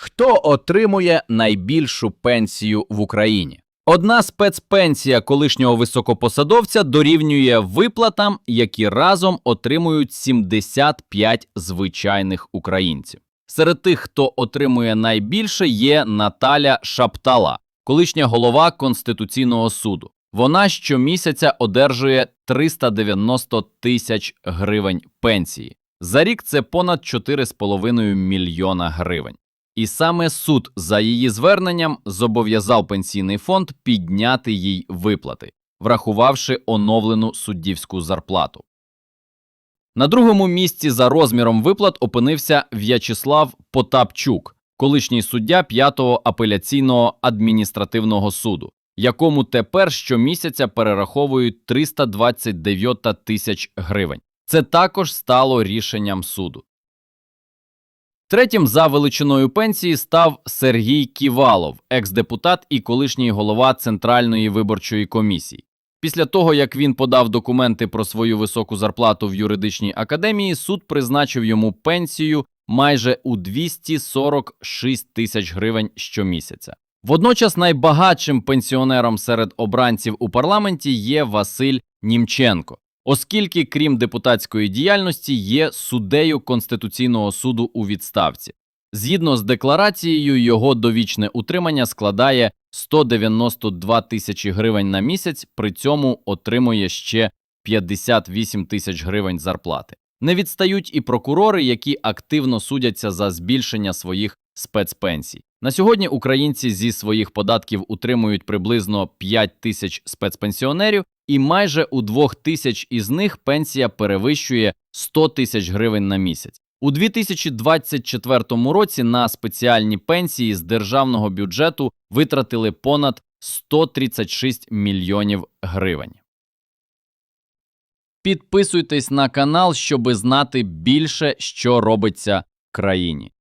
Хто отримує найбільшу пенсію в Україні? Одна спецпенсія колишнього високопосадовця дорівнює виплатам, які разом отримують 75 звичайних українців. Серед тих, хто отримує найбільше, є Наталя Шаптала, колишня голова Конституційного суду. Вона щомісяця одержує 390 тисяч гривень пенсії. За рік це понад 4,5 мільйона гривень. І саме суд за її зверненням зобов'язав пенсійний фонд підняти їй виплати, врахувавши оновлену суддівську зарплату. На другому місці за розміром виплат опинився В'ячеслав Потапчук, колишній суддя 5-го апеляційного адміністративного суду, якому тепер щомісяця перераховують 329 тисяч гривень. Це також стало рішенням суду. Третім за величиною пенсії став Сергій Ківалов, екс-депутат і колишній голова Центральної виборчої комісії. Після того, як він подав документи про свою високу зарплату в юридичній академії, суд призначив йому пенсію майже у 246 тисяч гривень щомісяця. Водночас найбагатшим пенсіонером серед обранців у парламенті є Василь Німченко, оскільки, крім депутатської діяльності, є суддею Конституційного суду у відставці. Згідно з декларацією, його довічне утримання складає 192 тисячі гривень на місяць, при цьому отримує ще 58 тисяч гривень зарплати. Не відстають і прокурори, які активно судяться за збільшення своїх спецпенсій. На сьогодні українці зі своїх податків утримують приблизно 5 тисяч спецпенсіонерів, і майже у двох тисяч із них пенсія перевищує 100 тисяч гривень на місяць. У 2024 році на спеціальні пенсії з державного бюджету витратили понад 136 мільйонів гривень. Підписуйтесь на канал, щоби знати більше, що робиться в країні.